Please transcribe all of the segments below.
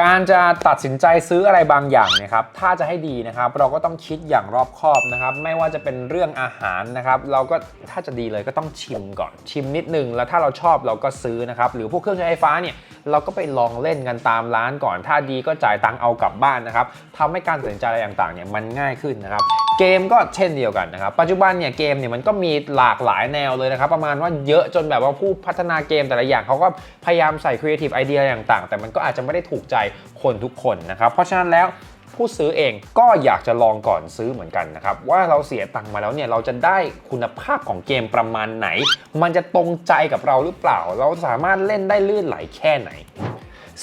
การจะตัดสินใจซื้ออะไรบางอย่างเนะครับ ถ้าจะให้ดีนะครับ เราก็ต้องคิดอย่างรอบคอบนะครับ ไม่ว่าจะเป็นเรื่องอาหารนะครับ เราก็ถ้าจะดีเลยก็ต้องชิมก่อน ชิมนิดนึง แล้วถ้าเราชอบเราก็ซื้อนะครับ หรือพวกเครื่องใช้ไฟฟ้าเนี่ย เราก็ไปลองเล่นกันตามร้านก่อน ถ้าดีก็จ่ายตังค์เอากลับบ้านนะครับทำให้การตัดสินใจอะไรต่างๆเนี่ยมันง่ายขึ้นนะครับ เกมก็เช่นเดียวกันนะครับปัจจุบันเนี่ยเกมเนี่ยมันก็มีหลากหลายแนวเลยนะครับประมาณว่าเยอะจนแบบว่าผู้พัฒนาเกมแต่ละอย่างเขาก็พยายามใส่ครีเอทีฟไอเดียต่างๆ แต่มันก็อาจจะไม่ได้ถูกใจคนทุกคนนะครับเพราะฉะนั้นแล้วผู้ซื้อเองก็อยากจะลองก่อนซื้อเหมือนกันนะครับ ว่าเราเสียตังค์มาแล้วเนี่ยเราจะได้คุณภาพของเกมประมาณไหน มันจะตรงใจกับเราหรือเปล่า เราสามารถเล่นได้ลื่นไหลแค่ไหน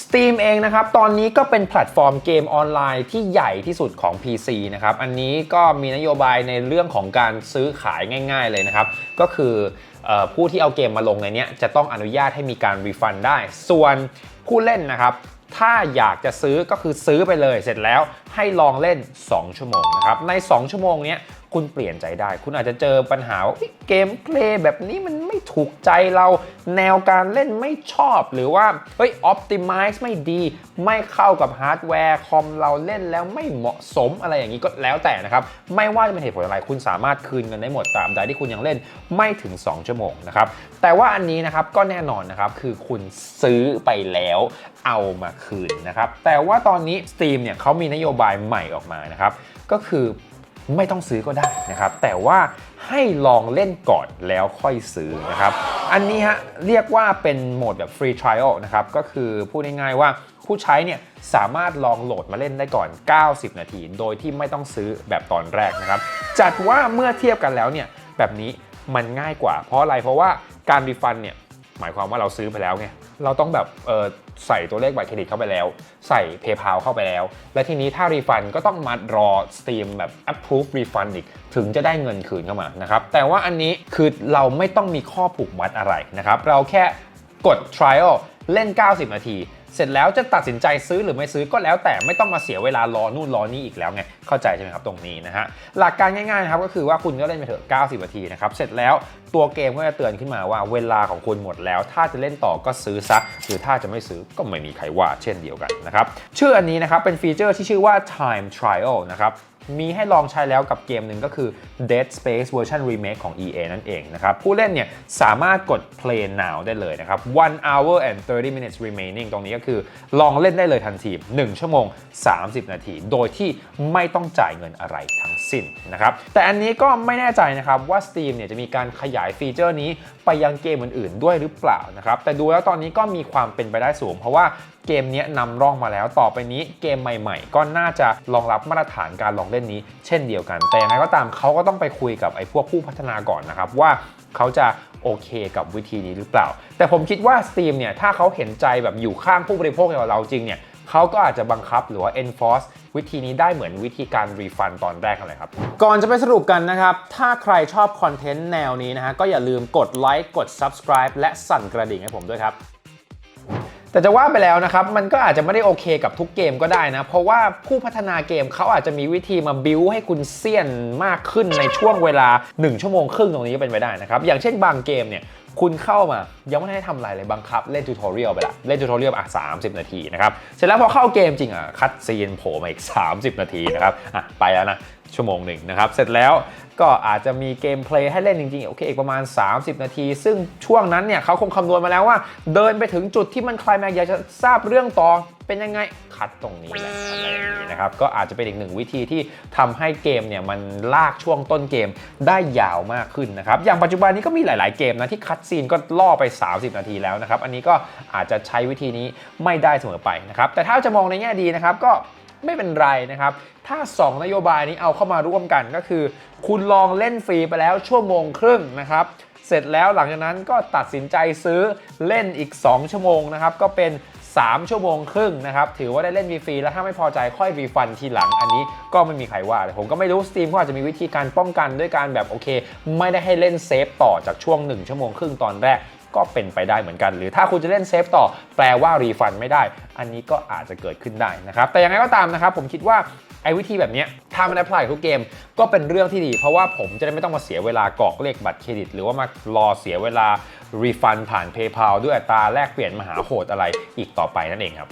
Steam เองนะครับ ตอนนี้ก็เป็นแพลตฟอร์มเกมออนไลน์ที่ใหญ่ที่สุดของ PC นะครับ อันนี้ก็มีนโยบายในเรื่องของการซื้อขายง่าย ๆ เลยนะครับ ก็คือออผู้ที่เอาเกมมาลงในนี้จะต้องอนุญาตให้มีการรีฟันได้ ส่วนผู้เล่นนะครับถ้าอยากจะซื้อก็คือซื้อไปเลยเสร็จแล้วให้ลองเล่น 2 ชั่วโมงนะครับ ใน 2 ชั่วโมงนี้ คุณเปลี่ยนใจได้ คุณอาจจะเจอปัญหาว่าเกมเพลย์แบบนี้มันไม่ถูกใจเรา แนวการเล่นไม่ชอบ หรือว่าเฮ้ยออ t ติ i z e ไม่ดี ไม่เข้ากับฮาร์ดแวร์คอมเราเล่นแล้วไม่เหมาะสมอะไรอย่างนี้ก็แล้วแต่นะครับ ไม่ว่าจะเป็นเหตุผลอะไร คุณสามารถคืนเงินได้หมดตามใดที่คุณยังเล่นไม่ถึง 2 ชั่วโมงนะครับ แต่ว่าอันนี้นะครับก็แน่นอนนะครับคือคุณซื้อไปแล้วเอามาคืนนะครับ แต่ว่าตอนนี้ Steam เนี่ยเขามีนโยบายใหม่ออกมานะครับ ก็คือ ไม่ต้องซื้อก็ได้นะครับ แต่ว่าให้ลองเล่นก่อนแล้วค่อยซื้อนะครับ อันนี้ฮะเรียกว่าเป็นโหมดแบบ free trial นะครับ ก็คือพูดง่ายๆว่าผู้ใช้เนี่ยสามารถลองโหลดมาเล่นได้ก่อน 90 นาที โดยที่ไม่ต้องซื้อแบบตอนแรกนะครับ จัดว่าเมื่อเทียบกันแล้วเนี่ยแบบนี้มันง่ายกว่าเพราะอะไรเพราะว่าการรีฟันเนี่ย หมายความว่าเราซื้อไปแล้วไงเราต้องแบบใส่ตัวเลขบัตรเครดิตเข้าไปแล้ว ใส่ PayPal เข้าไปแล้ว และทีนี้ถ้ารีฟันก็ต้องมารอสตรีมแบบ approve refund อีก ถึงจะได้เงินคืนเข้ามานะครับแต่ว่าอันนี้คือเราไม่ต้องมีข้อผูกมัดอะไรนะครับเราแค่กด trial เล่น 90 นาที เสร็จแล้วจะตัดสินใจซื้อหรือไม่ซื้อก็แล้วแต่ไม่ต้องมาเสียเวลารอนู่นรอนี่อีกแล้วไงเข้าใจใช่ไหมครับตรงนี้นะฮะหลักการง่ายๆครับก็คือว่าคุณก็เล่นไปเถอะ 90 นาทีนะครับเสร็จแล้วตัวเกมก็จะเตือนขึ้นมาว่าเวลาของคุณหมดแล้ว ถ้าจะเล่นต่อก็ซื้อซะหรือถ้าจะไม่ซื้อก็ไม่มีใครว่าเช่นเดียวกันนะครับชื่ออันนี้นะครับเป็นฟีเจอร์ที่ชื่อว่า time trial นะครับ มีให้ลองใช้แล้วกับเกมหนึ่งก็คือ Dead Space เวอร์ชัน remake ของ EA นั่นเองนะครับ ผู้เล่นเนี่ยสามารถกด play now ได้เลยนะครับ one hour and 30 minutes remaining ตรงนี้ก็คือลองเล่นได้เลยทันที 1 ชั่วโมง 30 นาที โดยที่ไม่ต้องจ่ายเงินอะไรทั้งสิ้นนะครับ แต่อันนี้ก็ไม่แน่ใจนะครับว่า Steam เนี่ยจะมีการขยายฟีเจอร์นี้ไปยังเกมอื่นๆ ด้วยหรือเปล่านะครับ แต่ดูแล้วตอนนี้ก็มีความเป็นไปได้สูง เพราะว่า เกมนี้นำร่องมาแล้ว ต่อไปนี้เกมใหม่ ๆ ก็น่าจะรองรับมาตรฐานการลองเล่นนี้ เช่นเดียวกัน แต่อย่างไรก็ตามเขาก็ต้องไปคุยกับไอ้พวกผู้พัฒนาก่อนนะครับว่าเขาจะโอเคกับวิธีนี้หรือเปล่า แต่ผมคิดว่า Steam เนี่ยถ้าเขาเห็นใจแบบอยู่ข้างผู้บริโภคอย่างเราจริงเนี่ยเขาก็อาจจะบังคับหรือว่า enforce วิธีนี้ได้เหมือนวิธีการรีฟันตอนแรกอะไรครับ ก่อนจะไปสรุปกันนะครับ ถ้าใครชอบคอนเทนต์แนวนี้นะฮะก็อย่าลืมกดไลค์กด subscribe และสั่นกระดิ่งให้ผมด้วยครับ แต่จะว่าไปแล้วนะครับ มันก็อาจจะไม่ได้โอเคกับทุกเกมก็ได้นะ เพราะว่าผู้พัฒนาเกมเขาอาจจะมีวิธีมาบิวให้คุณเซียนมากขึ้นในช่วงเวลา 1 ชั่วโมงครึ่งตรงนี้ก็เป็นไปได้นะครับ อย่างเช่นบางเกมเนี่ยคุณเข้ามายังไม่ได้ทำอะไรเลยบังคับ เล่นทูทอเรียลไปละเล่นทูทอเรียลอะ30นาทีนะครับ เสร็จแล้วพอเข้าเกมจริงอะคัดซีนโผล่มาอีก 30 นาทีนะครับอะไปแล้วนะ ชั่วโมงหนึ่งนะครับ เสร็จแล้วก็อาจจะมีเกมเพลย์ให้เล่นจริงๆ โอเคอีกประมาณ 30 นาที ซึ่งช่วงนั้นเนี่ยเขาคงคำนวณมาแล้วว่า เดินไปถึงจุดที่มันคลายแม็กอยากจะทราบเรื่องต่อเป็นยังไงคัดตรงนี้แหละอะไรอย่างนี้นะครับ ก็อาจจะเป็นอีกหนึ่งวิธีที่ทำให้เกมเนี่ยมันลากช่วงต้นเกมได้ยาวมากขึ้นนะครับ อย่างปัจจุบันนี้ก็มีหลาย ๆ เกมนะที่คัดซีนก็ล่อไป 30 นาทีแล้วนะครับ อันนี้ก็อาจจะใช้วิธีนี้ไม่ได้เสมอไปนะครับ แต่ถ้าจะมองในแง่ดีนะครับก็ ไม่เป็นไรนะครับ ถ้า 2 นโยบายนี้เอาเข้ามาร่วมกันก็คือ คุณลองเล่นฟรีไปแล้วชั่วโมงครึ่งนะครับ เสร็จแล้วหลังจากนั้นก็ตัดสินใจซื้อเล่นอีก 2 ชั่วโมงนะครับ ก็เป็น 3 ชั่วโมงครึ่งนะครับ ถือว่าได้เล่นฟรีแล้วถ้าไม่พอใจค่อยรีฟันทีหลังอันนี้ก็ไม่มีใครว่าเลยผมก็ไม่รู้ Steam เขาอาจจะมีวิธีการป้องกันด้วยการแบบโอเค ไม่ได้ให้เล่นเซฟต่อจากช่วง 1 ชั่วโมงครึ่งตอนแรก ก็เป็นไปได้เหมือนกัน หรือถ้าคุณจะเล่นเซฟต่อแปลว่ารีฟันไม่ได้ อันนี้ก็อาจจะเกิดขึ้นได้นะครับ แต่ยังไงก็ตามนะครับผมคิดว่าไอ้วิธีแบบนี้ถ้ามันแอพพลายทุกเกมก็เป็นเรื่องที่ดี เพราะว่าผมจะได้ไม่ต้องมาเสียเวลากรอกเลขบัตรเครดิต หรือว่ามารอเสียเวลารีฟันผ่าน PayPal ด้วยอัตราแลกเปลี่ยนมหาโหดอะไรอีกต่อไปนั่นเองครับ